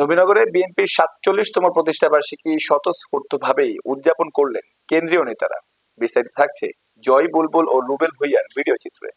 নবীনগরে বিএনপির সাতচল্লিশতম প্রতিষ্ঠা বার্ষিকী স্বতঃস্ফূর্তভাবেই উদযাপন করলেন কেন্দ্রীয় নেতারা। বিস্তারিত থাকছে জয় বুলবুল ও রুবেল ভুইয়ার ভিডিও চিত্রে।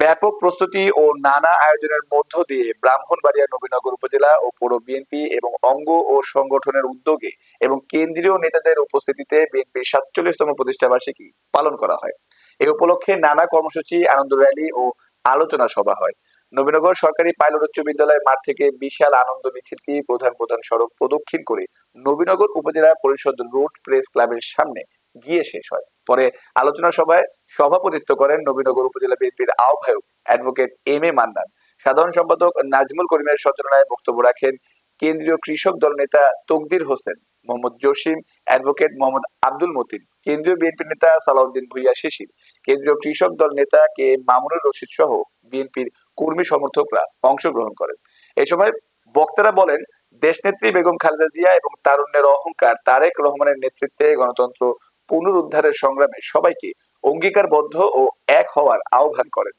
ব্যাপক প্রস্তুতি ও নানা আয়োজনের মধ্য দিয়ে ব্রাহ্মণবাড়িয়া নবীনগর উপজেলা ও পৌর বিএনপি এবং অঙ্গ ও সংগঠনের উদ্যোগে এবং কেন্দ্রীয় নেতাদের উপস্থিতিতে বিএনপির সাতচল্লিশতম প্রতিষ্ঠা বার্ষিকী পালন করা হয়। এই উপলক্ষে নানা কর্মসূচি, আনন্দ র্যালি ও আলোচনা সভা হয়। নবীনগর সরকারি পাইলট উচ্চ বিদ্যালয় মাঠ থেকে বিশাল আনন্দ মিছিলটি প্রধান প্রধান সড়ক প্রদক্ষিণ করে নবীনগর উপজেলা পরিষদ রোড প্রেস ক্লাবের সামনে গিয়ে শেষ হয়? পরে আলোচনা সভায় সভাপতিত্ব করেন নবীনগর উপজেলা বিএনপির আহ্বায়ক অ্যাডভোকেট এম এ মান্নান। সাধারণ সম্পাদক নাজমুল করিমের সঞ্চালনায় বক্তব্য রাখেন কেন্দ্রীয় কৃষক দল নেতা তকদির হোসেন, মোহাম্মদ জসিম, অ্যাডভোকেট মোহাম্মদ আব্দুল মতিন, কেন্দ্রীয় বিএনপি নেতা সালাউদ্দিন ভুইয়া শিশির, কেন্দ্রীয় কৃষক দল নেতা কে মামুনুর রশিদ সহ বিএনপির কর্মী সমর্থকরা অংশগ্রহণ করেন এই সময় বক্তারা বলেন দেশনেত্রী বেগম খালেদা জিয়া এবং তারুণ্যের অহংকার তারেক রহমানের নেতৃত্বে গণতন্ত্র পুনরুদ্ধারের সংগ্রামে সবাইকে অঙ্গীকারবদ্ধ ও এক হওয়ার আহ্বান করেন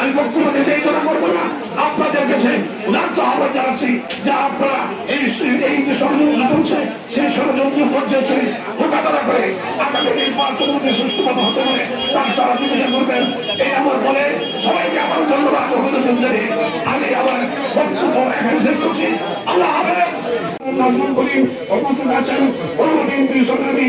আমি বক্তব্য দিতে করব না আপনাদের কাছে উদার্ত আহ্বান জানাচ্ছি যে আপনারা এই যে ষড়যন্ত্র পর্যায়ে মোকাবেলা করে আগামী দিন পার্শ্ববর্তী সুস্থতা হতে পারে তার সারা জীবনে করবেন এই আমার বলে সবাইকে আমার ধন্যবাদ অভিনন্দন জানিয়ে আমি আমার বক্তব্য এখানে শেষ করছি। আল্লাহ হাফেজ। সম্মান করি উপস্থিত আছেন অনুমতি সংগ্রামী